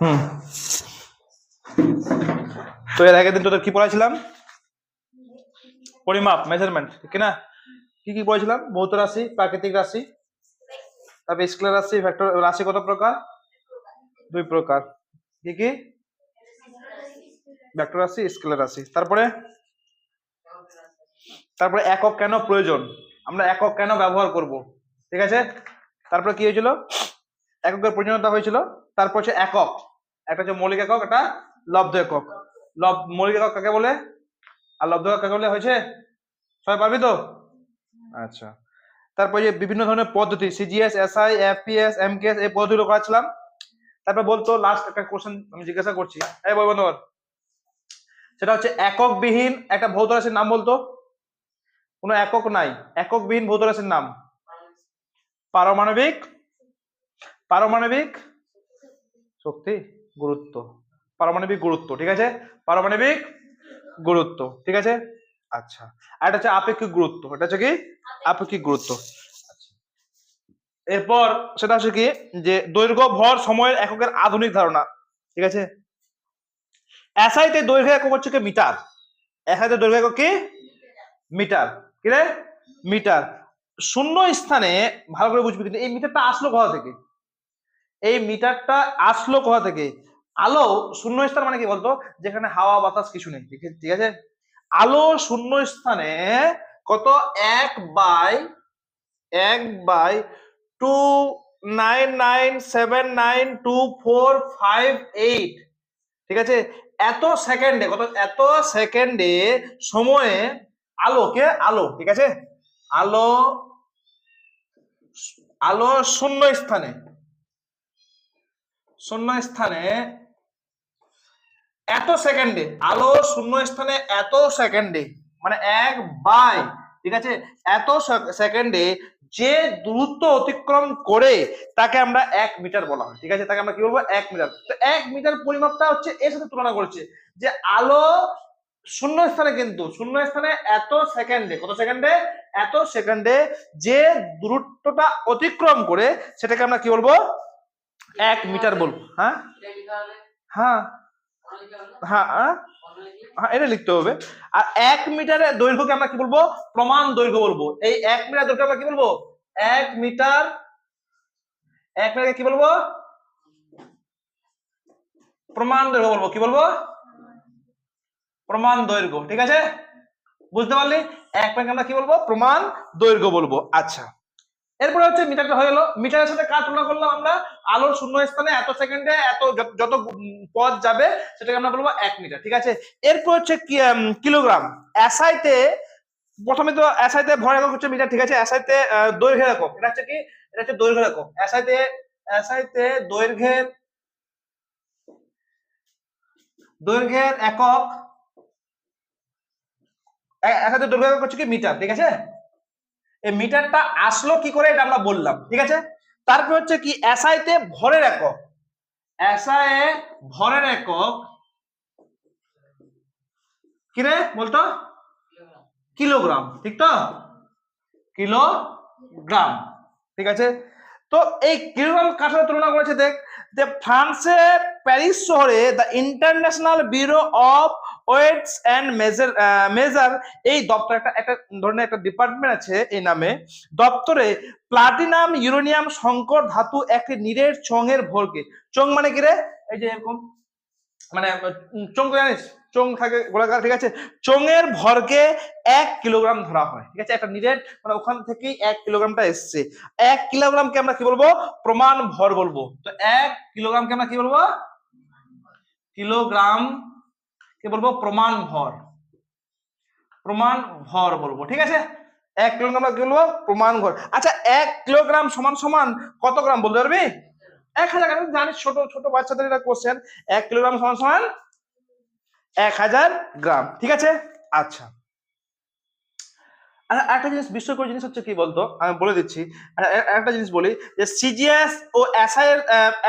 হুম। তো এর আগের দিন তোদের কি পড়াইছিলাম? পরিমাপ মেজারমেন্ট ঠিক না? কি কি পড়েছিলাম ভৌত রাশি, প্রাকৃতিক রাশি, তারপর স্কেলার রাশি ভেক্টর রাশি কত প্রকার? দুই প্রকার। কি কি? ভেক্টর রাশি, স্কেলার রাশি। তারপরে? তারপরে একক কেন প্রয়োজন? আমরা একক কেন ব্যবহার করব? ঠিক আছে? তারপরে কি হয়েছিল? এককের প্রয়োজনীয়তা হয়েছিল? তারপর হচ্ছে একক। একটা হচ্ছে মৌলিক একক, একটা লব্ধ একক। লব মৌলিক একক কাকে বলে? আর লব্ধ একক কাকে বলে হয়েছে? সবাই পারবি তো? আচ্ছা। তারপর যে বিভিন্ন ধরনের পদ্ধতি সিজিএস এসআই এফপিএস এমকেএস এই পদ্ধতিগুলো করাচ্ছিলাম। তারপর বলতো লাস্ট একটা কোশ্চেন আমি জিজ্ঞাসা করছি। এই বই বন্ধু সেটা হচ্ছে এককবিহীন একটা ভৌত রাশির নাম বলতো? কোনো একক নাই। এককবিহীন ভৌত রাশির নাম? পারমাণবিক। পারমাণবিক। শক্তি? গুরুত্ব। পারমাণবিক গুরুত্ব, ঠিক আছে? পারমাণবিক গুরুত্ব, ঠিক আছে? আচ্ছা। আর এটা হচ্ছে আপেক্ষিক গুরুত্ব, এটা হচ্ছে কি? আপেক্ষিক গুরুত্ব। আচ্ছা। এরপর সেটা হচ্ছে কি? যে দৈর্ঘ্য, ভর, সময়ের এককের আধুনিক ধারণা, ঠিক আছে? এসআইতে দৈর্ঘ্য একক হচ্ছে কি? মিটার। এসআইতে দৈর্ঘ্য একক কি? মিটার। কি রে? মিটার। শূন্য স্থানে, ভালো করে বুঝবি কিন্তু এই মিটারটা আসলো কোথা থেকে? এই মিটারটা আসলো কোথা থেকে? আলো শূন্য স্থান মানে কি বলতো? যেখানে হাওয়া, বাতাস কিছু নেই, ঠিক আছে? আলো শূন্য স্থানে কত? এক বাই এক by two nine nine seven nine two four five eight ঠিক আছে? এত সেকেন্ডে, কত? এত সেকেন্ডে সময়ে আলোকে আলো, ঠিক আছে? আলো আলো শূন্য স্থানে শূন্য স্থানে এত সেকেন্ডে, আলো শূন্য স্থানে এত সেকেন্ডে মানে এক বাই, ঠিক আছে? এত সেকেন্ডে যে দূরত্ব অতিক্রম করে তাকে আমরা এক মিটার বলা হয়, ঠিক আছে? তাকে আমরা কি বলব? এক মিটার। তো এক মিটার পরিমাপটা হচ্ছে এর সাথে তুলনা করছে যে আলো শূন্য স্থানে কিন্তু শূন্য স্থানে এত সেকেন্ডে, কত সেকেন্ডে? এত সেকেন্ডে যে দূরত্বটা অতিক্রম করে সেটাকে আমরা কি বলব? এক মিটার বলব হ্যাঁ? হ্যাঁ। হ্যাঁ হ্যাঁ এটা লিখতে হবে। আর এক মিটারের দৈর্ঘ্যকে আমরা কি বলব? প্রমাণ দৈর্ঘ্য বলব। এই এক মিটার দৈর্ঘ্য আমরা কি বলব? এক মিটার, এক মিটারকে কি বলব? প্রমাণ দৈর্ঘ্য বলব। কি বলব? প্রমাণ দৈর্ঘ্য, ঠিক আছে? বুঝতে পারলি? এক মিটার আমরা কি বলব? প্রমাণ দৈর্ঘ্য বলব। আচ্ছা। এরপরে হচ্ছে মিটারটা হয়ে গেল। মিটারের সাথে কার তুলনা করলাম আমরা? আলোর শূন্য স্থানে এত সেকেন্ডে এত যত- পথ যাবে, সেটাকে আমরা বলব এক মিটার, ঠিক আছে? এরপর হচ্ছে কিলোগ্রাম। এসআইতে প্রথমে তো এসআইতে ভর একক হচ্ছে মিটার, ঠিক আছে? এসআইতে দৈর্ঘ্যের একক। এটা হচ্ছে কি? এটা হচ্ছে দৈর্ঘ্যের একক। এসআইতে এসআইতে দৈর্ঘ্যের দৈর্ঘ্যের একক এসআইতে দৈর্ঘ্যের একক হচ্ছে কি? মিটার, ঠিক আছে? এই মিটারটা আসলো কি করে এটা আমরা বললাম, ঠিক আছে? তারপর হচ্ছে কি এসআইতে ভরের একক এসআই ভরের একক কি রে বলতো? কিলোগ্রাম, ঠিক তো? কিলোগ্রাম, ঠিক আছে? তো এই কিলোগ্রাম সাথে তুলনা করেছে দেখ, যে ফ্রান্সের প্যারিস শহরে the international bureau of weights and measure measure এই দপ্তর একটা একটা ধরনের একটা ডিপার্টমেন্ট আছে এই নামে। দপ্তরে প্লাটিনাম ইউরেনিয়াম সংকর ধাতু একটি নিরের চঙের ভরকে। চং মানে কি রে? এই যে এরকম মানে চং জানিস? চং থাকে, গোলাকার, ঠিক আছে? চঙের ভরকে এক কিলোগ্রাম ধরা হয়, ঠিক আছে? একটা নিরেট মানে ওখান থেকেই এক কিলোগ্রামটা এসছে। এক কিলোগ্রামকে আমরা কি বলব? প্রমাণ ভর বলব। তো এক কিলোগ্রামকে আমরা কি বলব? কিলোগ্রাম কি বলব? প্রমাণ ভর। প্রমাণ ভর বলব, ঠিক আছে? এক কিলোগ্রাম কি বলব? প্রমাণ ভর। আচ্ছা এক কিলোগ্রাম সমান সমান কত গ্রাম বলতে পারবি? এক হাজার গ্রাম। জানিস ছোট ছোট বাচ্চাদের এটা কোশ্চেন এক কিলোগ্রাম সমান সমান এক হাজার গ্রাম, ঠিক আছে? আচ্ছা। আর একটা জিনিস, বিস্ময়কর জিনিস হচ্ছে কি বলতো? আমি বলে দিচ্ছি। একটা জিনিস বলি, যে সিজিএস ও এসআই এর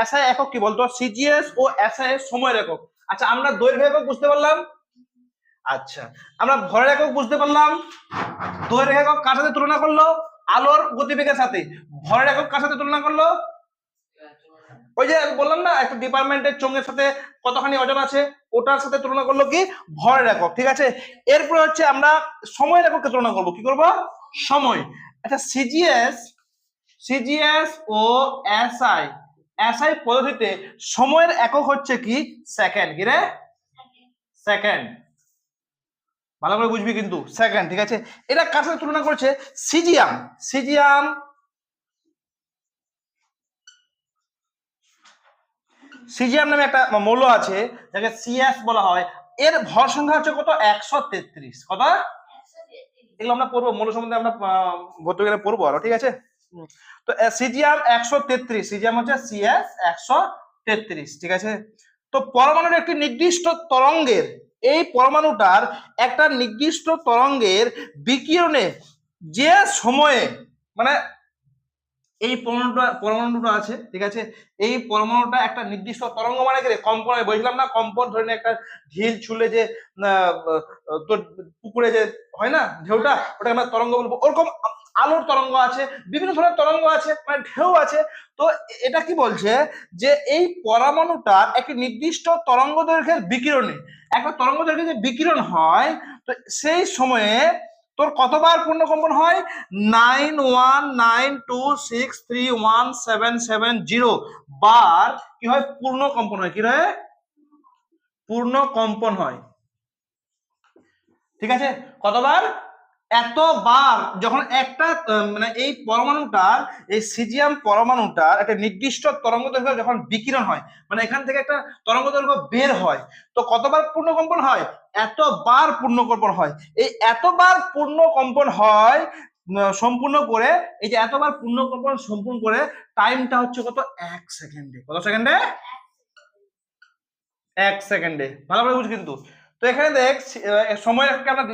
এসআই একক কি বলতো? সিজিএস ও এসআই এর সময়ের একক। আচ্ছা আমরা দৈর্ঘ্য একক বুঝতে পারলাম? আচ্ছা আমরা ভরের একক বুঝতে পারলাম। দৈর্ঘ্য একক কার সাথে তুলনা করল? আলোর গতিবেগের সাথে। ভরের একক কার সাথে তুলনা করল? ওই যে বললাম না, একটা ডিপার্টমেন্টের চোঙের সাথে কতখানি ওজন আছে, ওটার সাথে তুলনা করল কি? ভরের একক, ঠিক আছে? এরপরে হচ্ছে আমরা সময়ের এককে তুলনা করব। কি করব? সময়। আচ্ছা সিজিএস সিজিএস ও এসআই এসআই পদ্ধতিতে সময়ের একক হচ্ছে কি? সেকেন্ড কি রে? সেকেন্ড ভালো করে বুঝবি কিন্তু সেকেন্ড ঠিক আছে? এটা কার সাথে তুলনা করছে? Caesium caesium. সিজিয়াম নামে একটা মৌল আছে যাকে সিএস বলা হয়। এর ভর সংখ্যা হচ্ছে কত? একশো তেত্রিশ। কত? এগুলো আমরা পড়ব মৌল সম্বন্ধে আমরা ভর্তি গেলে পড়ব আরও ঠিক আছে। তো সিজিয়াম একশো তেত্রিশ সিজিয়াম হচ্ছে সিএস একশো তেত্রিশ, ঠিক আছে? তো পরমাণুর একটি নির্দিষ্ট তরঙ্গের, এই পরমাণুটার একটা নির্দিষ্ট তরঙ্গের বিকিরণে যে সময়ে মানে এই পরমাণুটা পরমাণুটা আছে ঠিক আছে? এই পরমাণুটা একটা নির্দিষ্ট তরঙ্গ মানে কি রে? কম্পন হয় বলছিলাম না কম্পন ধরে একটা ঢিল ছুলে যে তোর পুকুরে যে হয় না ঢেউটা? ওটা আমরা তরঙ্গ বলব। ওরকম আলোর তরঙ্গ আছে বিভিন্ন ধরনের তরঙ্গ আছে মানে ঢেউ আছে। তো এটা কি বলছে যে এই পরমাণুটার একটি নির্দিষ্ট তরঙ্গ দৈর্ঘ্যের বিকিরণে একটা তরঙ্গ দৈর্ঘ্যে যে বিকিরণ হয় তো সেই সময়ে তোর কতবার পূর্ণকম্পন হয়? Nine one nine two six three one seven seven zero. বার কি হয়? পূর্ণ কম্পন হয়। কি হয়? পূর্ণ কম্পন হয়। ঠিক আছে? কতবার? এতবার যখন একটা মানে এই পরমাণুটার, এই সিজিয়াম পরমাণুটার একটা নির্দিষ্ট তরঙ্গ দৈর্ঘ্য যখন বিকিরণ হয় মানে এখান থেকে একটা তরঙ্গ দৈর্ঘ্য বের হয়, তো কতবার পূর্ণকম্পন হয়? এতবার পূর্ণকম্পন হয়। এই এতবার পূর্ণকম্পন হয় সম্পূর্ণ করে, এই যে এতবার পূর্ণকম্পন সম্পূর্ণ করে, টাইমটা হচ্ছে কত? এক সেকেন্ডে। কত সেকেন্ডে? এক সেকেন্ডে। ভালো করে বুঝ কিন্তু। তো এখানে দেখ সময় একটা আমরা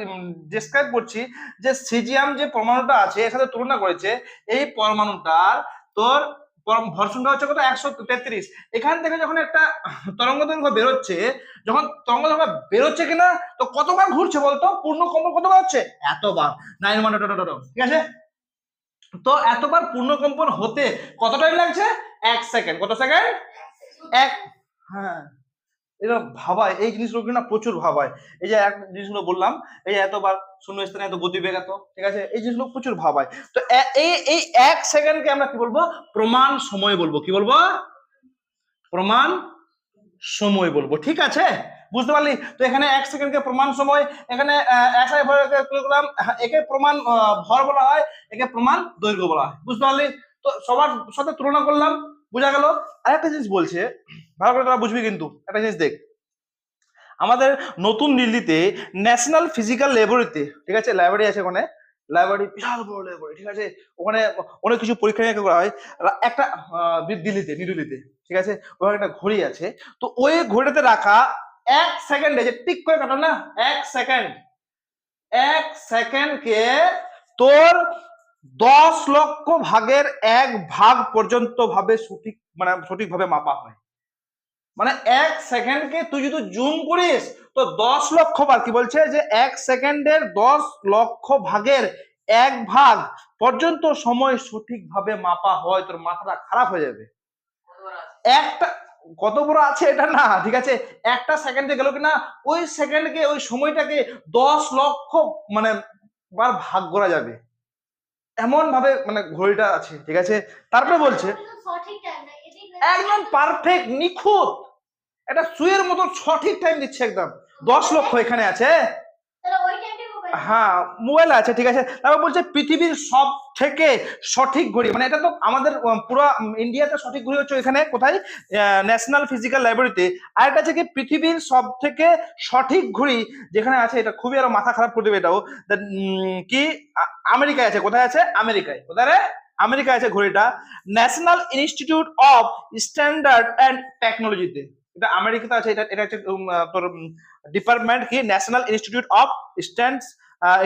ডিসক্রাইব করছি যে সিজিয়াম যে পরমাণুটা আছে, এর সাথে তুলনা করেছে, এই পরমাণুটার তোর ভর হচ্ছে কত? একশো তেত্রিশ। এখান থেকে যখন একটা তরঙ্গ দৈর্ঘ্য বেরোচ্ছে, যখন তরঙ্গ দৈর্ঘ্য বেরোচ্ছে কিনা, তো কতবার ঘুরছে বলতো? পূর্ণ কম্পন কতবার হচ্ছে? এতবার। নাইন ওয়ান ঠিক আছে? তো এতবার পূর্ণকম্পন হতে কত টাইম লাগছে? এক সেকেন্ড কত সেকেন্ড এক হ্যাঁ। এটা ভাবায় এই জিনিসগুলো না প্রচুর ভাবায়। এই যে এক জিনিসগুলো বললাম এই এতবার শূন্য স্থানে এত গতিবেগ এত ঠিক আছে? এই জিনিসগুলো প্রচুর ভাবায়। তো এই এই এক সেকেন্ডকে আমরা কি বলব? প্রমাণ সময় বলব। কি বলব? প্রমাণ সময় বলব। ঠিক আছে? বুঝতে পারলি? তো এখানে এক সেকেন্ডকে প্রমাণ সময় এখানে আহ, এক সেকেন্ড ভরকে কি করলাম হ্যাঁ, একে প্রমাণ ভর বলা হয় একে প্রমাণ দৈর্ঘ্য বলা হয়। বুঝতে পারলি? তো সবার সাথে তুলনা করলাম। বোঝা গেল? আরেকটা জিনিস বলছে, ভালো করে তোরা বুঝবি কিন্তু, একটা জিনিস দেখ। আমাদের নতুন দিল্লিতে ন্যাশনাল ফিজিক্যাল ল্যাবরেটরিতে, ঠিক আছে, লাইব্রেরি আছে ওখানে, লাইব্রেরি বিশাল বড় লাইব্রেরি, ঠিক আছে, ওখানে অনেক কিছু পরীক্ষা নিরীক্ষা করা হয়। একটা দিল্লিতে, নিউ দিল্লিতে, ঠিক আছে, ওখানে একটা ঘড়ি আছে, তো ওই ঘড়িতে রাখা এক সেকেন্ডে যে টিক করে কাটো না, এক সেকেন্ড, এক সেকেন্ডকে তোর দশ লক্ষ ভাগের এক ভাগ পর্যন্ত ভাবে সঠিক মানে সঠিকভাবে মাপা হয়। মানে এক সেকেন্ডকে তুই যদি জুম করিস, তো দশ লক্ষ বার কি বলছে যে এক সেকেন্ডের দশ লক্ষ ভাগের এক ভাগ পর্যন্ত সময় সঠিকভাবে মাপা হয়, তোর মাথাটা খারাপ হয়ে যাবে। একটা, কত বড় আছে এটা না, ঠিক আছে? একটা সেকেন্ডে গেল কিনা, ওই সেকেন্ডকে, ওই সময়টাকে দশ লক্ষ মানে বার ভাগ করা যাবে। এমন ভাবে মানে ঘড়িটা আছে, ঠিক আছে? তারপরে বলছে, একদম পারফেক্ট নিখুঁত। এটা সুয়ের মতন সঠিক টাইম দিচ্ছে একদম। দশ লক্ষ এখানে আছে তাহলে ওই টাইমটা মোবাইল হ্যাঁ মোবাইল আছে, ঠিক আছে। তারপর বলছে পৃথিবীর সব থেকে সঠিক ঘড়ি মানে এটা তো আমাদের পুরো ইন্ডিয়াতে সঠিক ঘড়ি হচ্ছে এখানে কোথায়? ন্যাশনাল ফিজিক্যাল লাইব্রেরিতে আর এটা হচ্ছে কি পৃথিবীর সব থেকে সঠিক ঘড়ি যেখানে আছে, এটা খুবই আরও মাথা খারাপ করে দেবে এটাও। কি? আমেরিকায় আছে, কোথায় আছে? আমেরিকায়। কোথায় আমেরিকায় আছে ঘড়িটা। National institute of standard and টেকনোলজিতে এটা আমেরিকাতে আছে, এটা এটা হচ্ছে তোর ডিপার্টমেন্ট কি national institute of stands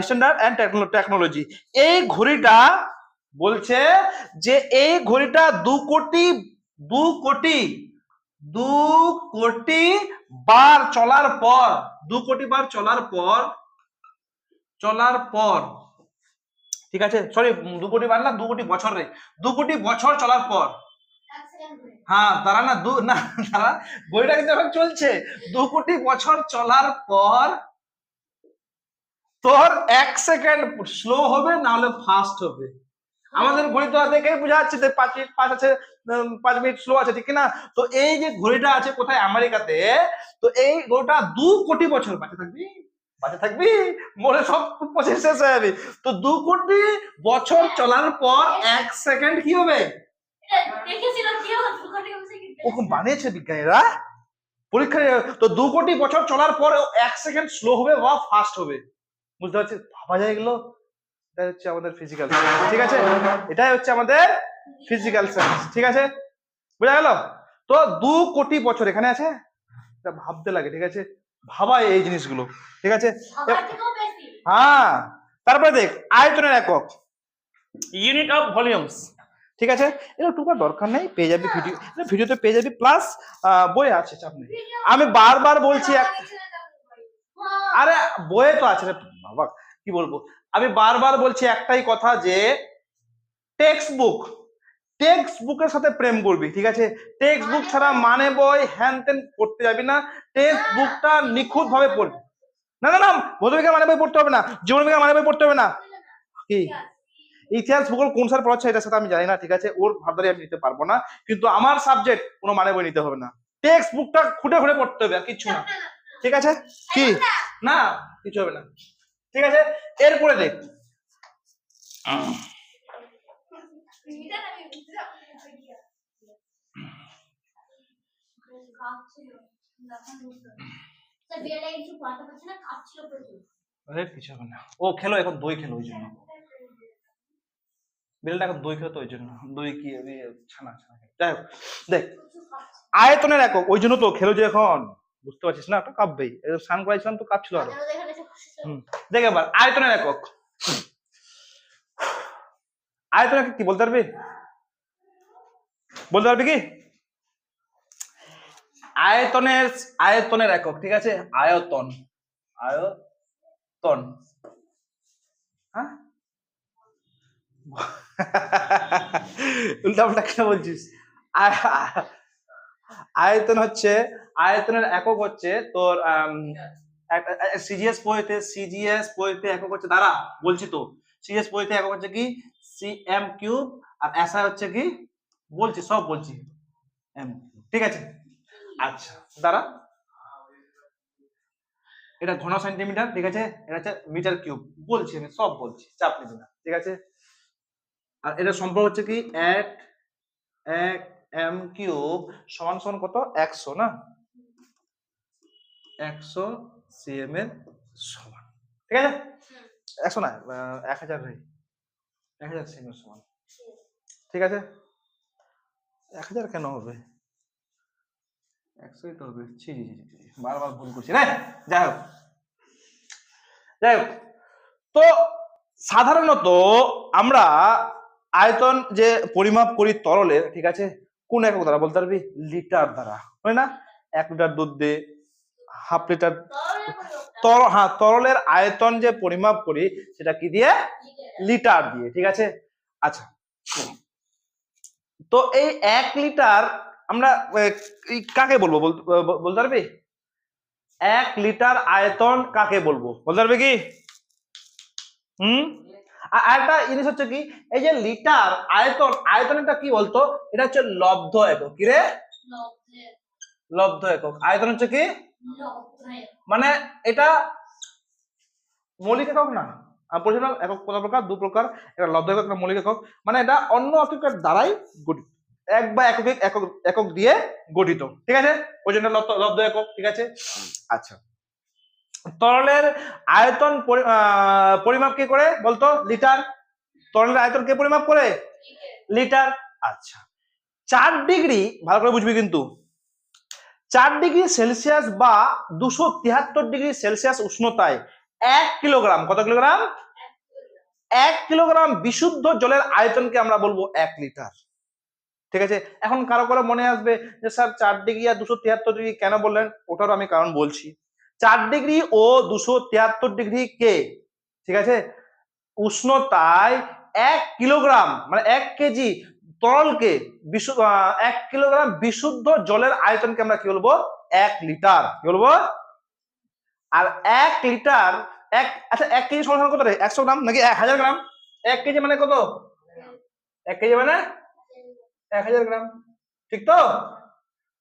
standard and technology এই ঘড়িটা বলছে যে এই ঘড়িটা দু কোটি দু কোটি দু কোটি বার চলার পর, দু কোটি বার চলার পর চলার পর, ঠিক আছে? সরি দু কোটি বার না, দু কোটি বছর রে। দু কোটি বছর চলার পর হ্যাঁ তারা না দু না, তারা বইটা কিন্তু এখন চলছে। দু কোটি বছর চলার পর তোর এক সেকেন্ড স্লো হবে, না হলে ফাস্ট হবে। আমাদের ঘড়ি তো দেখে বোঝা যাচ্ছে যে পাঁচ মিনিট পাঁচ আছে পাঁচ মিনিট স্লো আছে, ঠিক না? তো এই যে ঘড়িটা আছে কোথায়? আমেরিকাতে। তো এই ঘড়িটা দু কোটি বছর বাঁচে থাকবি? বাঁচে থাকবি? মরে সব প্রসেস শেষ হয়ে যাবে। তো দু কোটি বছর চলার পর এক সেকেন্ড কি হবে? ওরকম বানিয়েছে বিজ্ঞানীরা। পরীক্ষা তো দু কোটি বছর চলার পর এক সেকেন্ড স্লো হবে বা ফাস্ট হবে। বুঝতে পারছি? ভাবা যায় এগুলো? এটা হচ্ছে আমাদের ফিজিক্যাল ঠিক আছে? এটাই হচ্ছে আমাদের ফিজিক্যাল সায়েন্স ঠিক আছে? বোঝা গেল? তো দু কোটি বছর এখানে আছে? এটা ভাবতে লাগে ঠিক আছে? ভাবায় এই জিনিসগুলো ঠিক আছে? আমার থেকেও বেশি। হ্যাঁ তারপরে দেখ আয়তনের একক। ইউনিট অফ ভলিউমস ঠিক আছে? এটা টুকার দরকার নেই, পেয়ে যাবি ভিডিও ভিডিওতে পেয়ে যাবি প্লাস বই আছে চাপ নেই আমি বারবার বলছি আরে, বইয়ে তো আছে বাবা, কি বলব? আমি বারবার বলছি একটাই কথা যে টেক্সট বুক টেক্সট বুকের সাথে প্রেম করবি, ঠিক আছে? টেক্সট বুক ছাড়া মানে বই হ্যান ত্যান পড়তে যাবি না টেক্সট বুকটা নিখুঁত ভাবে পড়বি। না না না ভৌতবিজ্ঞান মানে বই পড়তে হবে না জীবন বিজ্ঞান মানে বই পড়তে হবে না। কি? ইতিহাস ভূগোল কোন স্যার পড়াচ্ছে এটার সাথে আমি জানি না ঠিক আছে? ওর ভাবদারি আমি নিতে পারব না। কিন্তু আমার সাবজেক্ট কোনো মানে বই নিতে হবে না। টেক্সট বুকটা খুঁটে খুঁটে পড়তে হবে আর কিচ্ছু না। ঠিক আছে? কি? না কিছু হবে না। ঠিক আছে? এরপরে দেখ। কিছু কিছু হবে না। ও খেলো এখন দই খেলো ওই জন্য। বিড়ালটা এখন দই খেলো ওই জন্য। দই কি ছানা ছানা যাই হোক দেখ আয়তনের একক ওই জন্য তো খেলো যে এখন। বুঝতে পারছিস না? তো কাঁপবেই। স্নান করাইছিলাম তো কাঁপছিল আরও। দেখ এবার আয়তনের একক আয়তন একক কি বলতে পারবি? বলতে পারবি কি? আয়তনের আয়তনের একক ঠিক আছে? আয়তন। আয়তন। হ্যাঁ? উল্টা পাল্টা কেন বলছিস? আয়- আয়- আয়তন হচ্ছে, আয়তনের একক হচ্ছে তোর সিজিএস বইতে সিজিএস বইতে একক হচ্ছে, দাঁড়া, বলছি তো। সিজিএস বইতে একক হচ্ছে কি? সি এম কিউব, আর এসআই হচ্ছে কি? বলছি, সব বলছি। এম, ঠিক আছে? আচ্ছা দাঁড়া। এটা ঘন সেন্টিমিটার ঠিক আছে? এটা হচ্ছে মিটার কিউব। বলছি আমি, সব বলছি, চাপ নিবি না, ঠিক আছে? আর এটা সম্পর্ক হচ্ছে কি এক এক এম কিউব সমান সমান কত? একশো না? একশো সিএম এর সমান। ঠিক আছে? একশো না এক হাজার রে এক হাজার সিএম এর সমান। ঠিক আছে? এক হাজার কেন হবে? একশোই তো হবে। ছি ছি, ছি, বারবার ভুল করছি। রে যাই হোক। যাই হোক। তো সাধারণত আমরা আয়তন যে পরিমাপ করি তরলের ঠিক আছে, কোন একক দ্বারা বলতে পারবি? লিটার দ্বারা, হয় না? এক লিটার দুধ দে হাফ লিটার তর হ্যাঁ তরলের আয়তন যে পরিমাপ করি, সেটা কি দিয়ে? লিটার। দিয়ে, ঠিক আছে? আচ্ছা তো এই এক লিটার আমরা কাকে বলব বল- বল- বলতে পারবি? এক লিটার আয়তন কাকে বলব? বলতে পারবি কি? হুম? আর একটা জিনিস হচ্ছে কি, এই যে লিটার আয়তন আয়তনটা কি বলতো? এটা হচ্ছে লব্ধ একক। কি রে? লব্ধ একক। আয়তন হচ্ছে কি? মানে এটা মৌলিক একক না। আমি একক কত প্রকার? দু প্রকার। এটা লব্ধ একক মৌলিক একক। মানে এটা অন্য দ্বারাই গঠিত। এক বা একক একক একক দিয়ে গঠিত। ঠিক আছে? ওই জন্য লব্ধ একক। ঠিক আছে? আচ্ছা। তরলের আয়তন পরিমাপ কি করে বলতো? লিটার। তরলের আয়তন কে পরিমাপ করে? লিটার। আচ্ছা। চার ডিগ্রি, ভালো করে বুঝবি কিন্তু। চার ডিগ্রি সেলসিয়াস বা দুশো তিয়াত্তর ডিগ্রি সেলসিয়াস উষ্ণতায় এক কিলোগ্রাম, কত কিলোগ্রাম? এক কিলোগ্রাম বিশুদ্ধ জলের আয়তনকে আমরা বলব এক লিটার। ঠিক আছে? এখন কারও কারও মনে আসবে যে, স্যার, চার ডিগ্রি আর দুশো তিয়াত্তর ডিগ্রি কেন বললেন? ওটারও আমি কারণ বলছি। চার ডিগ্রি ও দুশো তিয়াত্তর ডিগ্রি কে? ঠিক আছে? উষ্ণতায় এক কিলোগ্রাম মানে এক কেজি তরলকে এক কিলোগ্রাম বিশুদ্ধ জলের আয়তনকে আমরা কি বলব? এক লিটার। কি বলব? আর এক লিটার, এক আচ্ছা এক কেজি সমান কত একশো গ্রাম নাকি এক হাজার গ্রাম? এক কেজি মানে কত? এক কেজি মানে? এক হাজার গ্রাম। ঠিক তো?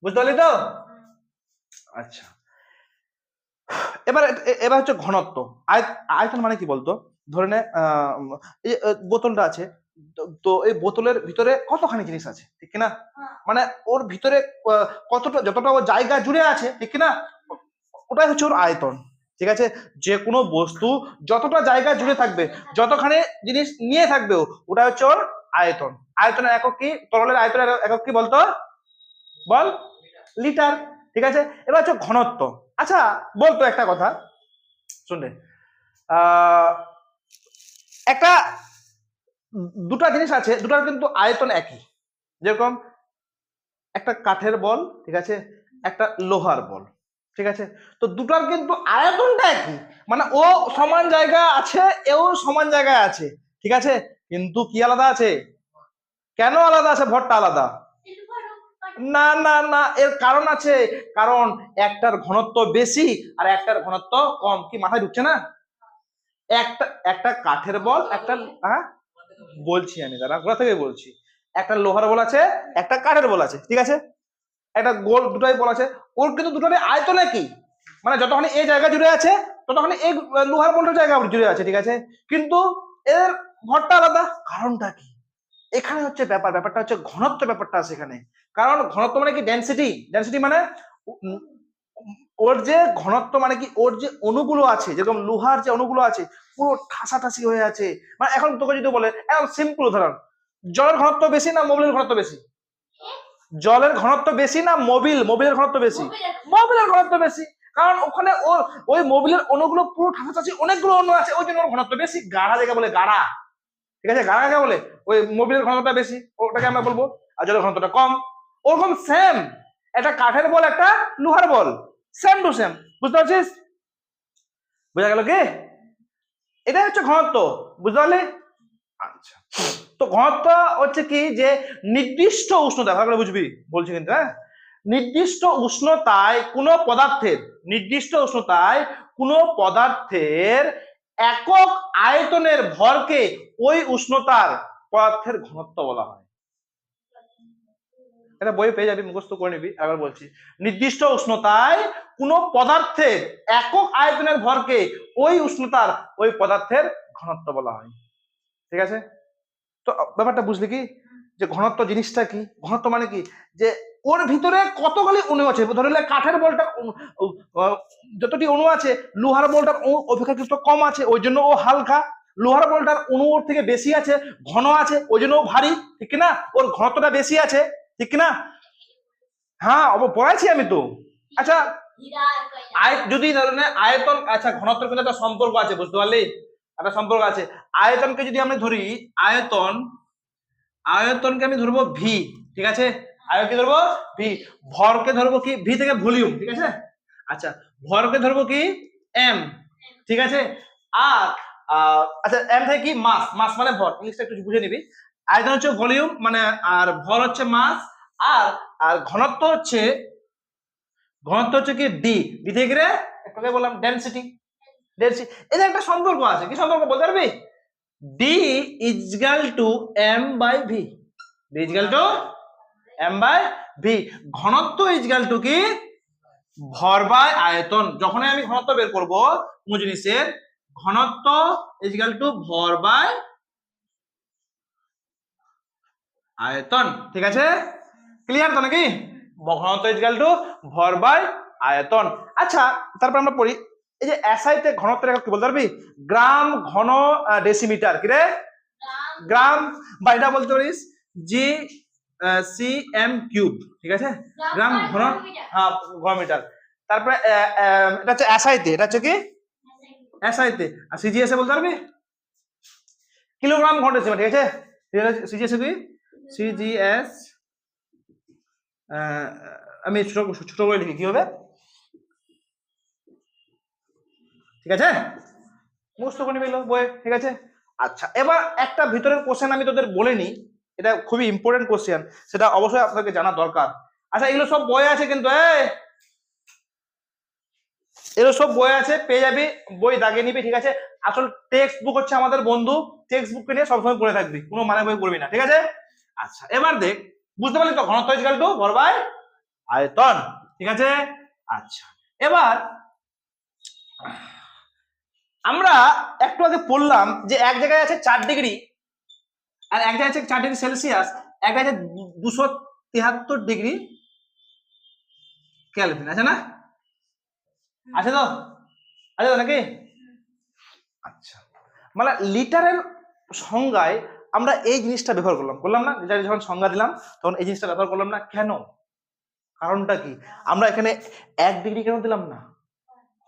বুঝতে পারলি তো? আচ্ছা। এবার এবার হচ্ছে ঘনত্ব। আয়- আয়তন মানে কি বলতো? ধরে নে এই বোতলটা আছে। তো- এই বোতলের ভিতরে কতখানি জিনিস আছে? ঠিক কিনা? হ্যাঁ। মানে ওর ভিতরে কতটা যতটা ও জায়গা জুড়ে আছে ঠিক কিনা? ওটাই হচ্ছে ওর আয়তন। ঠিক আছে? যে কোনো বস্তু যতটা জায়গা জুড়ে থাকবে যতখানি জিনিস নিয়ে থাকবে ওটা হচ্ছে ওর আয়তন। আয়তনের একক কি? তরলের আয়তনের একক কি বলতো? বল? লিটার। ঠিক আছে? এবার হচ্ছে ঘনত্ব। আচ্ছা বলতো একটা কথা। শুনলে একটা দুটা জিনিস আছে, দুটার কিন্তু আয়তন একই। যেরকম একটা কাঠের বল, ঠিক আছে, একটা লোহার বল, ঠিক আছে? তো দুটার কিন্তু আয়তনটা একই। মানে ও সমান জায়গা আছে, এও সমান জায়গায় আছে, ঠিক আছে? কিন্তু কি আলাদা আছে? কেন আলাদা আছে? ভরটা আলাদা। না না না, এর কারণ আছে। কারণ একটার ঘনত্ব বেশি আর একটার ঘনত্ব কম। কি মাথায় ঢুকছে না? একটা একটা কাঠের বল, একটা হ্যাঁ? বলছি আমি দাঁড়া কোথা থেকে বলছি? একটা লোহার বল আছে, একটা কাঠের বল আছে, ঠিক আছে? একটা গোল, দুটাই বল আছে। ওর কিন্তু দুটোরই আয়তন কি মানে যতখানি এই জায়গা জুড়ে আছে, ততখানি এই লোহার বলটার জায়গা জুড়ে আছে, ঠিক আছে? কিন্তু এর ভরটা আলাদা। কারণটা কি? এখানে হচ্ছে ব্যাপার, ব্যাপারটা হচ্ছে ঘনত্ব ব্যাপারটা আছে এখানে। কারণ ঘনত্ব মানে কি? ডেন্সিটি ডেন্সিটি মানে ওর যে ঘনত্ব মানে কি? ওর যে অণুগুলো আছে, যেরকম লোহার যে অণুগুলো আছে, পুরো ঠাসাঠাসি হয়ে আছে। মানে এখন তোকে যদি বলে, একদম সিম্পল উদাহরণ। জলের ঘনত্ব বেশি না মোবিলের ঘনত্ব বেশি? জলের ঘনত্ব বেশি না মোবিল? মোবিলের ঘনত্ব বেশি? মোবিলের ঘনত্ব বেশি। কারণ ওখানে ওর ওই মোবিলের অণুগুলো পুরো ঠাসাঠাসি, অনেকগুলো অণু আছে, ওই জন্য ওর ঘনত্ব বেশি। গাঢ়া জায়গা বলে গাঢ়া ঠিক আছে? গাড়া জায়গা বলে, ওই মোবিলের ঘনত্বটা বেশি, ওটাকে আমরা বলব। আর জলের ঘনত্বটা কম। ওরকম সেম একটা কাঠের বল একটা লোহার বল সেম টু সেম বুঝতে পারছিস? বোঝা গেল কি? এটাই হচ্ছে ঘনত্ব বুঝতে পারলি? আচ্ছা। তো ঘনত্ব হচ্ছে কি? যে নির্দিষ্ট উষ্ণতা ভালো করে বুঝবি বলছি কিন্তু হ্যাঁ? নির্দিষ্ট উষ্ণতায় কোনো পদার্থের নির্দিষ্ট উষ্ণতায় কোনো পদার্থের একক আয়তনের ভরকে ওই উষ্ণতার পদার্থের ঘনত্ব বলা হয়। এটা বই পেয়ে যাবি, মুখস্থ করে নিবি। আবার বলছি, নির্দিষ্ট উষ্ণতায় কোনো পদার্থের একক আয়তনের ভরকে ওই উষ্ণতার ওই পদার্থের ঘনত্ব বলা হয়। ঠিক আছে? তো ব্যাপারটা বুঝলি কি? যে ঘনত্ব জিনিসটা কি? ঘনত্ব মানে কি? যে ওর ভিতরে কতগুলি অণু আছে? ধরে নিলে কাঠের বলটা যতটি অণু আছে, লোহার বলটার অণু অপেক্ষাকৃত কম আছে, ওই জন্য ও হালকা। লোহার বলটার অণু ওর থেকে বেশি আছে, ঘন আছে, ওই জন্য ও ভারী। ঠিক না? ওর ঘনত্বটা বেশি আছে। ঠিক না? হ্যাঁ পড়াইছি আমি তো। আচ্ছা। আয়, যদি আয়তন আচ্ছা ঘনত্বের কিন্তু একটা সম্পর্ক আছে, বুঝতে পারলি? একটা সম্পর্ক আছে। আয়তনকে যদি আমি ধরি, আয়তন, আয়তনকে আমি ধরবো ভি ঠিক আছে? আয়তনকে ধরবো ভি ভরকে ধরবো কি? ভি থেকে ভলিউম, ঠিক আছে? আচ্ছা ভরকে ধরবো কি? এম ঠিক আছে? আর আচ্ছা এম থেকে কি? মাস মাস মানে ভর, ইংলিশটা একটু বুঝে নিবি। আয়তন হচ্ছে ভলিউম মানে আর ভর হচ্ছে মাস, আর আর ঘনত্ব হচ্ছে ঘনত্ব হচ্ছে কি? ডি ডি থেকে তোকে বললাম ডেনসিটি ডেনসিটি এদের একটা সম্পর্ক আছে, কি সম্পর্ক বলতে পারবি? D equal to M by V D equal to M by V ঘনত্ব ইজগাল টু কি? ভর বাই আয়তন। যখনই আমি ঘনত্ব বের করব কোন জিনিসের ঘনত্ব ইজগাল টু ভর বাই আয়তন। ঠিক আছে? ক্লিয়ার তো নাকি? ঘনত্ব ইজগাল টু ভর বাই আয়তন। আচ্ছা তারপর আমরা পড়ি। এই যে এসআইতে ঘনত্বের একক কি বলতে পারবি? গ্রাম ঘন ডেসিমিটার কি রে? গ্রাম, গ্রাম বা এটা বলতে পারিস জি সি এম কিউব ঠিক আছে? গ্রাম ঘন। হ্যাঁ ঘনমিটার তারপরে আহ, আহ, এটা হচ্ছে এসআইতে এটা হচ্ছে কি? এসআইতে আর সিজিএস এ বলতে পারবি? কিলোগ্রাম ঘন ডেসিমিটার ঠিক আছে? সিজিএস কি? সিজিএস আমি ছোট ছোট করে লিখি, কি হবে? ঠিক আছে? মুখস্থ করে নিবি বই ঠিক আছে? আচ্ছা এবার একটা ভিতরের কোশ্চেন আমি তোদের বলে নিই। এটা খুবই ইম্পর্টেন্ট কোশ্চেন সেটা অবশ্যই আপনাকে জানা দরকার। আচ্ছা এগুলো সব বই আছে কিন্তু এগুলো সব বই আছে, পেয়ে যাবি, বই দাগিয়ে নিবি, ঠিক আছে? আসল টেক্সট বুক হচ্ছে আমাদের বন্ধু টেক্সট বুক নিয়ে সবসময় পড়ে থাকবি, কোনো মানে বই পড়বি না, ঠিক আছে? আচ্ছা এবার দেখ, বুঝতে পারলি তো ঘনত্ব ইজকাল টু ভর বাই আয়তন, ঠিক আছে? আচ্ছা এবার আমরা একটু আগে পড়লাম যে এক জায়গায় আছে চার ডিগ্রি আর এক জায়গায় আছে চার ডিগ্রি সেলসিয়াস, এক জায়গায় আছে দুশো তিয়াত্তর ডিগ্রি ক্যালভিন, আছে না? আছে তো? আছে তো নাকি? আচ্ছা মানে লিটারের সংজ্ঞায় আমরা এই জিনিসটা ব্যবহার করলাম। করলাম না? লিটারের যখন সংজ্ঞা দিলাম, তখন এই জিনিসটা ব্যবহার করলাম না? কেন? কারণটা কি? আমরা এখানে এক ডিগ্রি কেন দিলাম না?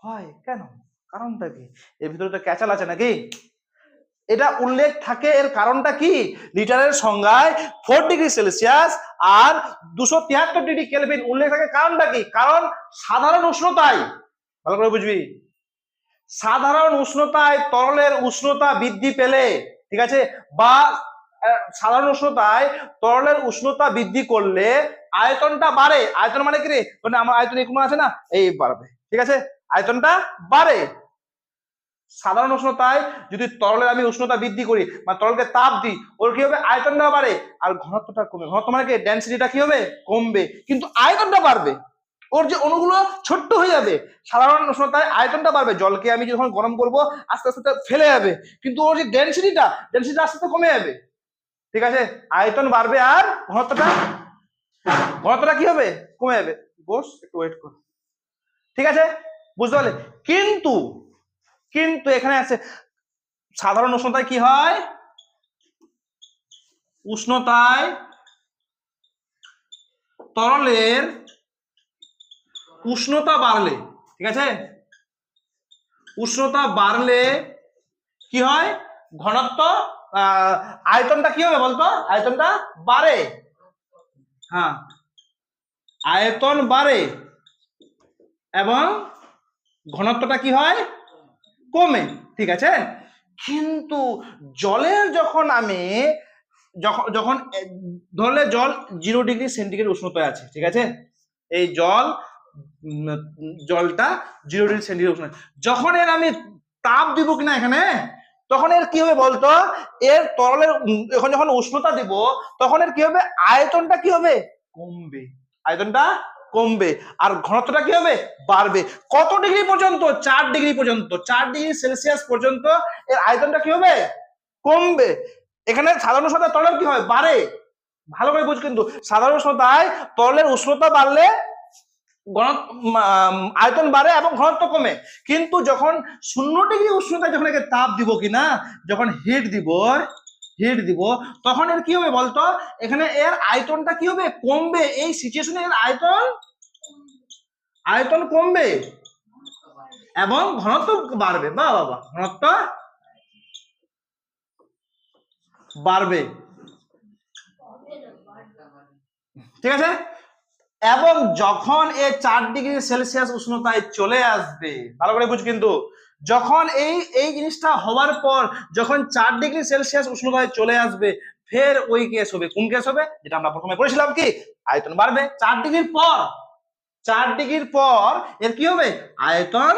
হয়। কেন? কারণটা কি? এর ভিতরে তো ক্যাচাল আছে নাকি? এটা উল্লেখ থাকে, এর কারণটা কি? লিটারের সংজ্ঞায় ফোর ডিগ্রি সেলসিয়াস আর দুশো তিয়াত্তর ডিগ্রি কেলভিন উল্লেখ থাকে। কারণটা কি? কারণ সাধারণ উষ্ণতায়, ভালো করে বুঝবি, সাধারণ উষ্ণতায় তরলের উষ্ণতা বৃদ্ধি পেলে ঠিক আছে? বা সাধারণ উষ্ণতায় তরলের উষ্ণতা বৃদ্ধি করলে আয়তনটা বাড়ে। আয়তন মানে কি রে? মানে আমার আয়তন এরকম আছে না? এই বাড়বে। ঠিক আছে? আয়তনটা বাড়ে। সাধারণ উষ্ণতায় যদি তরলের আমি উষ্ণতা বৃদ্ধি করি বা তরলকে তাপ দিই, ওর কি হবে? আয়তনটা বাড়ে। আর ঘনত্বটা কমে। ঘনত্ব মানে কি? ডেন্সিটিটা কি হবে? কমবে। কিন্তু আয়তনটা বাড়বে। ওর যে অণুগুলো ছোট্ট হয়ে যাবে, সাধারণ উষ্ণতায় আয়তনটা বাড়বে, জলকে আমি যখন গরম করব, আস্তে আস্তে ফেলে যাবে। কিন্তু ওর যে ডেন্সিটিটা ডেন্সিটি আস্তে আস্তে কমে যাবে। ঠিক আছে? আয়তন বাড়বে আর ঘনত্বটা ঘনত্বটা কি হবে? কমে যাবে। বস, একটু ওয়েট কর। ঠিক আছে? বুঝতে পারলে? কিন্তু কিন্তু এখানে আছে, সাধারণ উষ্ণতায় কি হয়? উষ্ণতায় তরলের উষ্ণতা বাড়লে, ঠিক আছে? উষ্ণতা বাড়লে কি হয়? ঘনত্ব আয়তনটা কি হবে বলতো? আয়তনটা বাড়ে। হ্যাঁ। আয়তন বাড়ে এবং ঘনত্বটা কি হয়? কমে, ঠিক আছে? কিন্তু জলের যখন আমি যখন যখন, ধরলে জল জিরো ডিগ্রি সেন্টিগ্রেড উষ্ণতায় আছে, ঠিক আছে? এই জল জলটা জিরো ডিগ্রি সেন্টিগ্রেড যখন এর আমি তাপ দিব কিনা এখানে, তখন এর কি হবে বলতো? এর তরলের এখন যখন উষ্ণতা দিব, তখন এর কি হবে? আয়তনটা কি হবে? কমবে। আয়তনটা কমবে। আর ঘনত্বটা কি হবে? বাড়বে। কত ডিগ্রি পর্যন্ত? চার ডিগ্রি পর্যন্ত। চার ডিগ্রি সেলসিয়াস পর্যন্ত এর আয়তনটা কি হবে? কমবে। এখানে সাধারণ উষ্ণতায় তরলের কি হয়? বাড়ে। ভালো করে বুঝ কিন্তু। সাধারণ উষ্ণতায় তরলের উষ্ণতা বাড়লে আম, আয়তন বাড়ে এবং ঘনত্ব কমে। কিন্তু যখন শূন্য ডিগ্রি উষ্ণতায় যখন একে তাপ দিব কিনা যখন হিট দিব হিট দিব তখন এর কি হবে বলতো? এখানে এর আয়তনটা কি হবে? কমবে। এই সিচুয়েশনে এর আয়তন? আয়তন কমবে। এবং ঘনত্ব বাড়বে। বা বাবা ঘনত্ব বাড়বে। ঠিক আছে? এবং যখন এ চার ডিগ্রি সেলসিয়াস উষ্ণতায় চলে আসবে, ভালো করে বুঝ কিন্তু, যখন এই এই জিনিসটা হওয়ার পর যখন চার ডিগ্রি সেলসিয়াস উষ্ণতায় চলে আসবে, ফের ওই কেস হবে। কোন কেস হবে? যেটা আমরা প্রথমে করেছিলাম কি? আয়তন বাড়বে। চার ডিগ্রির পর, চার ডিগ্রির পর এর কি হবে? আয়তন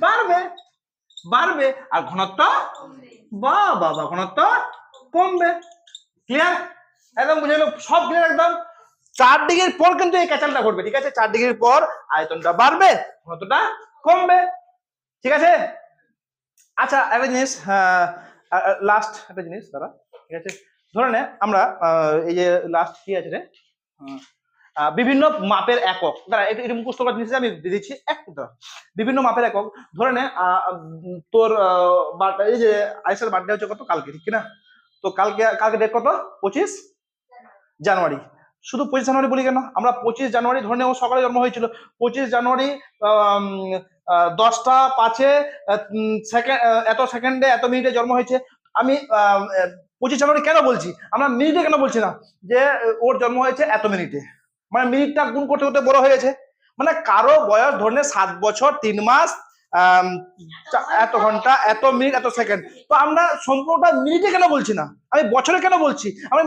বাড়বে। বাড়বে। আর ঘনত্ব বা বাবা ঘনত্ব কমবে। ক্লিয়ার একদম বুঝে সব ক্লিয়ার একদম? চার ডিগ্রির পর কিন্তু এই ক্যাচালটা ঘটবে, ঠিক আছে? চার ডিগ্রির পর আয়তনটা বাড়বে, ঘনত্বটা কমবে, ঠিক আছে? আচ্ছা একটা জিনিস লাস্ট একটা জিনিস দাদা ঠিক আছে? ধরে নে, আমরা এই যে লাস্ট কি আছে রে? বিভিন্ন মাপের একক, দাঁড়া, এটা মুখস্থ করার জিনিস আমি দিচ্ছি, এক। বিভিন্ন মাপের একক, ধরে নে তোর এই যে আইসার বার্থডে হচ্ছে কত? কালকে, ঠিক কিনা তো কালকে কালকে ডেট কত? পঁচিশ জানুয়ারি। শুধু পঁচিশ জানুয়ারি বলি কেন? আমরা পঁচিশ জানুয়ারি ধরে নে ও সকালে জন্ম হয়েছিল। পঁচিশ জানুয়ারি দশটা পাঁচে সেকেন্ড এত সেকেন্ডে, এত মিনিটে জন্ম হয়েছে। আমি পঁচিশ জানুয়ারি কেন বলছি? আমরা মিনিটে কেন বলছি না? যে ওর জন্ম হয়েছে এত মিনিটে। মানে মিনিটটা গুণ করতে করতে বড় হয়েছে মানে কারও বয়স ধরে সাত বছর, তিন মাস এত ঘণ্টা এত মিনিট এত সেকেন্ড। তো আমরা সম্পূর্ণটা মিনিটে কেন বলছি না? আমি বছরে কেন বলছি? আমি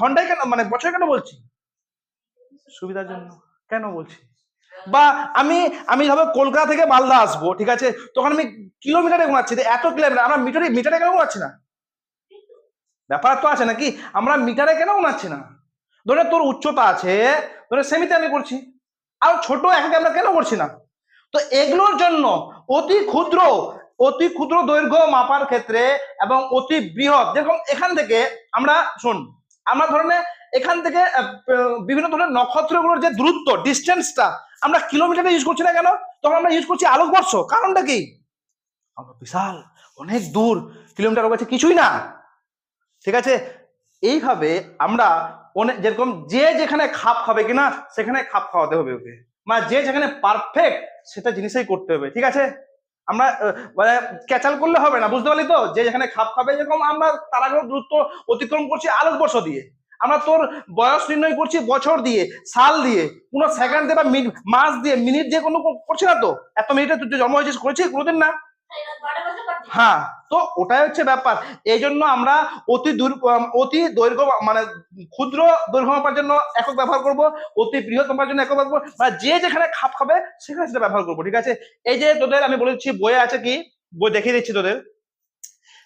ঘন্টায় কেন মানে বছরে কেন বলছি? সুবিধার জন্য কেন বলছি? বা আমি আমি ধরো কলকাতা থেকে মালদা আসব ঠিক আছে? তখন আমি কিলোমিটারে যে এত কিলোমিটার আমরা মিটারে মিটারে কেন গোনাচ্ছি না? ব্যাপার তো আছে নাকি? আমরা মিটারে কেন গোনাচ্ছি না? ধরে তোর উচ্চতা আছে ধরে সেমিতে আমি করছি আর ছোট একে আমরা কেন করছি না? তো এগুলোর জন্য অতি ক্ষুদ্র অতি ক্ষুদ্র দৈর্ঘ্য মাপার ক্ষেত্রে এবং অতি বৃহৎ। যেরকম এখান থেকে আমরা শোন, আমরা ধরনের এখান থেকে বিভিন্ন ধরনের নক্ষত্রগুলোর যে দূরত্ব ডিস্টেন্সটা আমরা কিলোমিটারে ইউজ করছি না কেন? তখন আমরা ইউজ করছি আলোকবর্ষ কারণটা কি? আমরা বিশাল, অনেক দূর কিলোমিটার কাছে কিছুই না। ঠিক আছে? এইভাবে আমরা অনেক, যেরকম যে যেখানে খাপ খাবে কিনা, সেখানে খাপ খাওয়াতে হবে ওকে। মানে যে যেখানে পারফেক্ট সেটা জিনিসই করতে হবে, ঠিক আছে? আমরা মানে ক্যাচাল করলে হবে না, বুঝতে পারলি তো? যে যেখানে খাপ খাবে, যেরকম আমরা তারাগুলো দূরত্ব অতিক্রম করছি আলোকবর্ষ দিয়ে, আমরা তোর বয়স নির্ণয় করছি বছর দিয়ে, সাল দিয়ে, কোনো সেকেন্ড দিয়ে বা মাস দিয়ে মিনিট দিয়ে কোনো করছি না তো? এত মিনিটে তুই জন্ম হয়েছিস, করেছিস কোনোদিন না? হ্যাঁ। তো ওটাই হচ্ছে ব্যাপার। এই জন্য আমরা অতি দূর অতি দৈর্ঘ্য মানে ক্ষুদ্র দৈর্ঘ্য মাপার জন্য একক ব্যবহার করব, অতি বৃহৎ মাপার জন্য একক ব্যবহার করব মানে যে যেখানে খাপ খাবে সেখানে সেটা ব্যবহার করব, ঠিক আছে? এই যে তোদের আমি বলেছি, বইয়ে আছে কি? বই দেখিয়ে দিচ্ছি তোদের।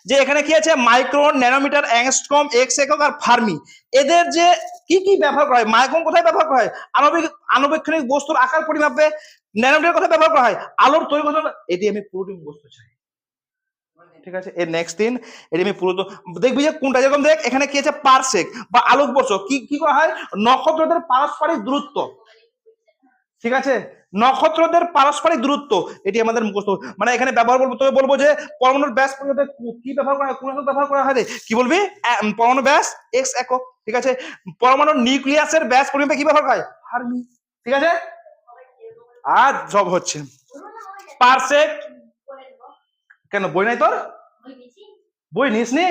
যে এখানে কি আছে? মাইক্রন ন্যানোমিটার অ্যাংস্ট্রম এক্স একক আর ফার্মি। এদের যে কি কি ব্যবহার করা হয়? মাইক্রন কোথায় ব্যবহার করা হয়? আণবিক আণুবীক্ষণিক বস্তুর আকার পরিমাপে ন্যানোমিটার কোথায় ব্যবহার করা হয়? আলোর তৈরি এটি আমি পুরোটি বস্তু চাই। ঠিক আছে? এর নেক্সট দিন এটি আমি পুরো দেখবি যে কোনটা যেরকম দেখ, এখানে কি আছে? পারসেক বা আলোকবর্ষ। কি কি করা হয়? নক্ষত্রদের পারস্পরিক দূরত্ব। ঠিক আছে? নক্ষত্রদের পারস্পরিক দূরত্ব এটি আমাদের মুখস্থ। মানে এখানে ব্যবহার বলব তবে বলব যে পরমাণুর ব্যাস কি ব্যবহার করা হয় কোন ব্যবহার করা হয়? কি বলবি? পরমাণু ব্যাস এক্স একক ঠিক আছে? পরমাণুর নিউক্লিয়াসের ব্যাস পরিমাপে কি ব্যবহার করা হয়? ফার্মি ঠিক আছে? আর জব হচ্ছে। পারসেক কেন বই নাই তোর? বই নিস নি?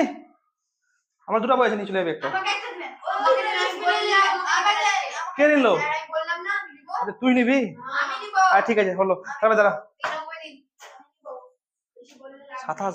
আমার দুটো বই আছে নিয়ে চলে যাবে একটা। কে নিল? তুই নিবি? ঠিক আছে হলো। তাহলে দাঁড়া। সাতাশ